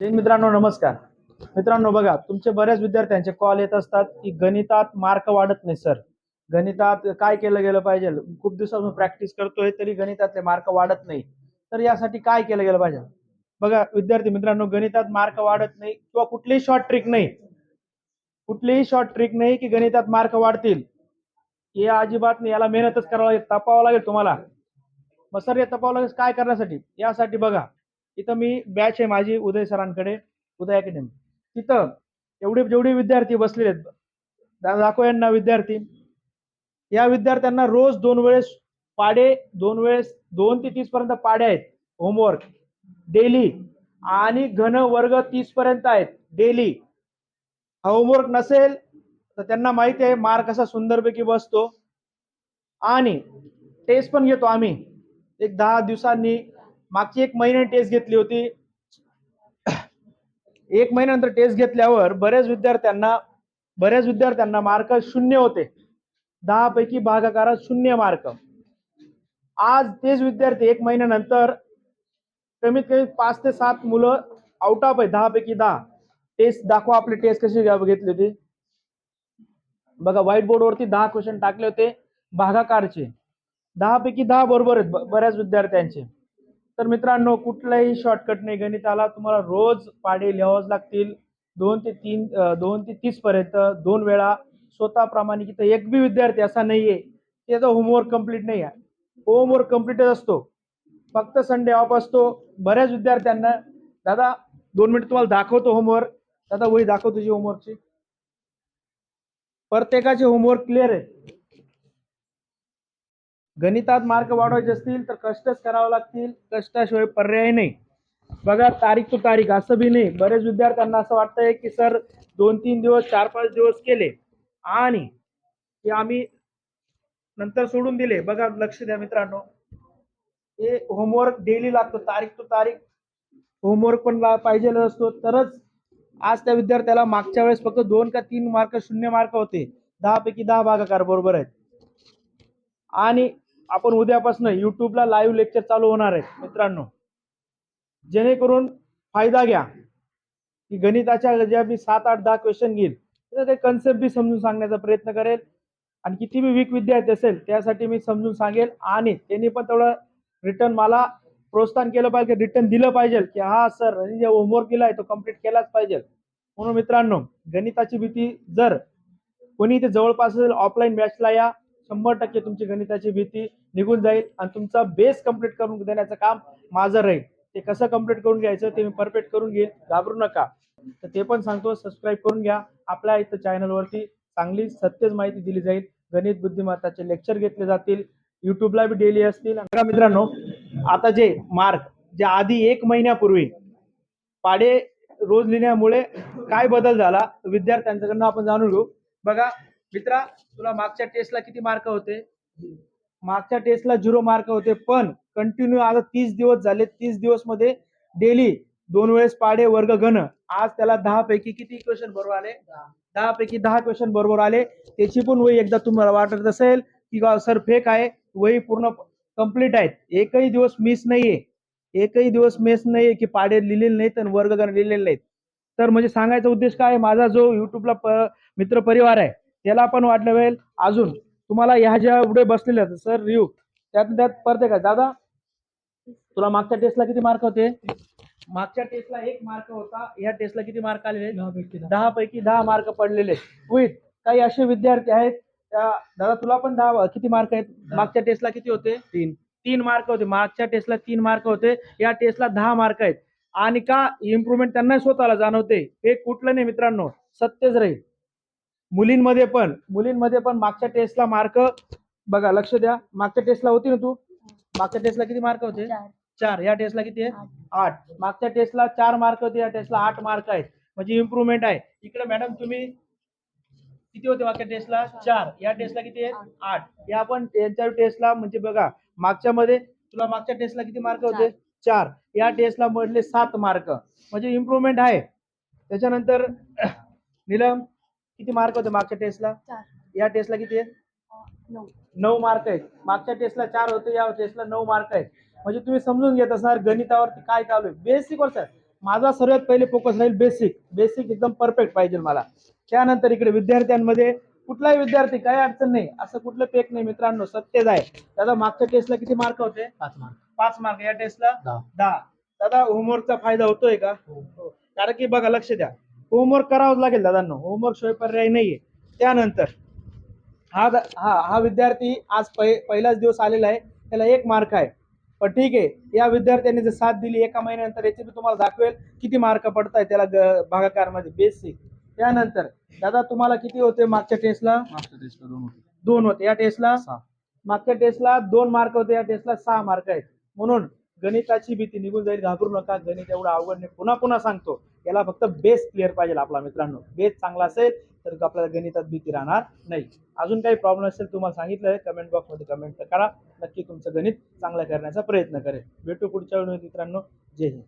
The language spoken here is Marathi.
जय मित्रांनो नमस्कार. मित्रांनो बघा तुमचे बऱ्याच विद्यार्थ्यांचे कॉल येत असतात की गणितात मार्क वाढत नाही सर गणितात काय केलं गेलं पाहिजे? खूप दिवसापासून प्रॅक्टिस करतोय तरी गणितातले मार्क वाढत नाही. तर यासाठी काय केलं गेलं पाहिजे? बघा विद्यार्थी मित्रांनो गणितात मार्क वाढत नाही किंवा कुठलीही शॉर्ट ट्रिक नाही. कुठलीही शॉर्ट ट्रिक नाही की गणितात मार्क वाढतील. हे अजिबात नाही याला मेहनतच करावं लागेल तपावं लागेल तुम्हाला. मग सर हे तपावं लागेल काय करण्यासाठी? यासाठी बघा इथं मी बॅच आहे माझी उदय सरांकडे. उदय अकॅडमी तिथं एवढे जेवढे विद्यार्थी बसलेले आहेत दा- दाखव यांना विद्यार्थी. या विद्यार्थ्यांना रोज दोन वेळेस पाडे दोन वेळेस दोन ते तीस पर्यंत पाडे आहेत होमवर्क डेली आणि घन वर्ग तीस पर्यंत आहेत डेली हा होमवर्क नसेल तर त्यांना माहिती आहे मार्क असा सुंदरपैकी बसतो. आणि टेस्ट पण घेतो आम्ही. एक दहा दिवसांनी मागची एक महिने टेस्ट घेतली होती. एक महिन्यानंतर टेस्ट घेतल्यावर बऱ्याच विद्यार्थ्यांना बऱ्याच विद्यार्थ्यांना मार्क शून्य होते. दहा पैकी भागाकारात शून्य मार्क आज तेच विद्यार्थी एक महिन्यानंतर कमीत कमी पाच ते सात मुलं आउट ऑफ आहे दहा पैकी दहा. टेस्ट दाखवा आपली टेस्ट कशी घेतली होती. बघा व्हाईट बोर्डवरती दहा क्वेश्चन टाकले होते भागाकारचे. दहा पैकी दहा बरोबर आहेत ब- बऱ्याच विद्यार्थ्यांचे. तर मित्रांनो कुठलाही शॉर्टकट नाही. गणिताला तुम्हाला रोज पाडे लिहावंच लागतील. दोन ते तीन दोन ते तीस पर्यंत दोन वेळा स्वतः प्रामाणिक इथं एक बी विद्यार्थी असा नाहीये. त्याचा होमवर्क कंप्लीट नाही आहे. होमवर्क कम्प्लीटच असतो. फक्त संडे ऑफ असतो. बऱ्याच विद्यार्थ्यांना दादा दोन मिनिट तुम्हाला दाखवतो होमवर्क दादा वही दाखव तुझी होमवर्कची प्रत्येकाचे होमवर्क क्लिअर आहे. गणितात मार्क वाढवायचे असतील तर कष्टच करावे लागतील. कष्टाशिवाय पर्याय नाही. बघा तारीख तो तारीख असं बी नाही. बरेच विद्यार्थ्यांना असं वाटतंय की सर दोन तीन दिवस चार पाच दिवस केले. आणि ते आम्ही नंतर सोडून दिले. बघा लक्ष द्या मित्रांनो. हे होमवर्क डेली लागतो. तारीख तो तारीख. होमवर्क पण ला- पाहिजे असतो. तरच आज त्या विद्यार्थ्याला मागच्या वेळेस फक्त दोन का तीन मार्क शून्य मार्क होते. दहा पैकी दहा भागाकार बरोबर आहेत. आणि आपण उद्यापासून युट्यूबला लाईव्ह लेक्चर चालू होणार आहेत मित्रांनो. जेणेकरून फायदा घ्या. की गणिताच्या ज्या मी सात आठ दहा क्वेश्चन घेईल तर ते कन्सेप्ट बी समजून सांगण्याचा प्रयत्न करेल. आणि किती मी वीक विद्यार्थी असेल त्यासाठी मी समजून सांगेल. आणि त्यांनी पण तेवढं रिटर्न मला प्रोत्साहन केलं पाहिजे रिटर्न दिलं पाहिजे की हा सर जे होमवर्क आहे तो कंप्लीट केलाच पाहिजे. म्हणून मित्रांनो गणिताची भीती जर कोणी इथे जवळपास असेल ऑफलाईन बॅचला या. शंभर टक्के तुमची गणिताची भीती निघून जाईल आणि तुमचा बेस कंप्लीट करून देण्याचं काम माझं राहील. ते कसं कंप्लीट करून घ्यायचं ते मी परफेक्ट करून घेईल. घाबरू नका. तर ते पण सांगतो सबस्क्राईब करून घ्या. आपल्या इथं चॅनलवरती चांगली सत्यच माहिती दिली जाईल. गणित बुद्धिमत्ताचे लेक्चर घेतले जातील. युट्यूबला बी डेली असतील. मित्रांनो आता जे मार्क जे आधी एक महिन्यापूर्वी पाडे रोज लिहिण्यामुळे काय बदल झाला विद्यार्थ्यांच्याकडनं आपण जाणून घेऊ. बघा मित्रा तुला मागच्या टेस्टला किती मार्क होते? मागच्या टेस्टला झिरो मार्क होते पण कंटिन्यू आता तीस दिवस झाले तीस दिवसमध्ये डेली दोन वेळेस पाडे वर्ग घन. आज त्याला दहा पैकी किती क्वेश्चन बरोबर आले? दहा. पैकी दहा क्वेश्चन बरोबर आले. त्याची पण वही एकदा तुम्हाला वाटत असेल की सर फेक आहे वही पूर्ण कंप्लीट आहेत. एकही दिवस मिस नाहीये. एकही दिवस मिस नाहीये की पाडे लिहिलेले नाहीत आणि वर्ग गण लिहिलेले नाहीत. तर म्हणजे सांगायचा उद्देश काय आहे? माझा जो युट्यूबला प- मित्र परिवार आहे त्याला पण वाटलं पाहिजे अजून तुम्हाला ह्या ज्या एवढे बसलेले आहेत सर रिव्ह्यू त्यात त्यात परत का दादा तुला मागच्या टेस्टला किती मार्क होते? मागच्या टेस्टला एक मार्क होता. या टेस्टला किती मार्क आलेले? दहा पैकी दहा मार्क पडलेले. विथ काही असे विद्यार्थी आहेत. त्या दादा तुला पण दहा किती मार्क आहेत? मागच्या टेस्टला किती होते? तीन. तीन मार्क होते. मागच्या टेस्टला तीन मार्क होते. या टेस्टला दहा मार्क आहेत. आणि का इम्प्रुव्हमेंट त्यांना स्वतःला जाणवते. हे कुठलं नाही मित्रांनो? सत्यच राहील. मुलींमध्ये पण मुलींमध्ये पण मागच्या टेस्टला मार्क बघा लक्ष द्या मागच्या टेस्टला होती ना तू? मागच्या टेस्टला किती मार्क होते? चार. या टेस्टला किती आहे? आठ. आठ. मागच्या टेस्टला चार मार्क होते या टेस्टला आठ मार्क आहेत. म्हणजे इम्प्रुव्हमेंट आहे. इकडे मॅडम तुम्ही किती होते मागच्या टेस्टला चार. या टेस्टला किती आहेत आठ. या पण यांच्या टेस्टला म्हणजे बघा मागच्या मध्ये तुला मागच्या टेस्टला किती मार्क होते? चार. या टेस्टला मधले सात मार्क म्हणजे इम्प्रुव्हमेंट आहे. त्याच्यानंतर नीलम किती मार्क होते मागच्या टेस्टला चार. या टेस्टला किती आहे? नऊ. मार्क आहेत. मागच्या टेस्टला चार होते या टेस्टला नऊ मार्क आहेत. म्हणजे तुम्ही समजून घेत असणार गणितावरती काय चालू आहे. बेसिक वर्ष माझा सर्वात पहिले फोकस राहील बेसिक बेसिक एकदम परफेक्ट पाहिजे मला. त्यानंतर इकडे विद्यार्थ्यांमध्ये कुठलाही विद्यार्थी काही अडचण नाही. असं कुठलं पेक नाही मित्रांनो सत्यच आहे. दादा मागच्या टेस्टला किती मार्क होते? पाच मार्क पाच मार्क या टेस्टला दहा. दहा. दादा होमवर्कचा फायदा होतोय का? हो. कारण की बघा लक्ष द्या. होमवर्क करावंच लागेल दादांनो. होमवर्क शिवाय पर्याय नाहीये. त्यानंतर हा हा हा विद्यार्थी आज पहि- पहिलाच दिवस आलेला आहे. त्याला एक मार्क आहे. पण ठीक आहे या विद्यार्थ्यांनी जर साथ दिली एका महिन्यानंतर याची मी तुम्हाला दाखवेल किती मार्क पडताय त्याला ग- भागाकारमध्ये बेसिक त्यानंतर दादा तुम्हाला किती होते मागच्या टेस्टला मास्टर टेस्ट दोन होते. दोन होते. या टेस्टला मागच्या टेस्टला दोन मार्क होते या टेस्टला सहा मार्क आहेत. म्हणून गणिताची भीती निघून जाईल घाबरू नका. गणित एवढं अवघड नाही. पुन्हा पुन्हा सांगतो याला फक्त बेस क्लिअर पाहिजे आपला मित्रांनो. बेस चांगला असेल तर आपल्याला गणितात भीती राहणार नाही. अजून काही प्रॉब्लेम असेल तुम्हाला सांगितलं आहे कमेंट बॉक्समध्ये कमेंट करा. नक्की तुमचं गणित चांगलं करण्याचा प्रयत्न करेल. भेटू पुढच्या वेळी मित्रांनो. जय हिंद.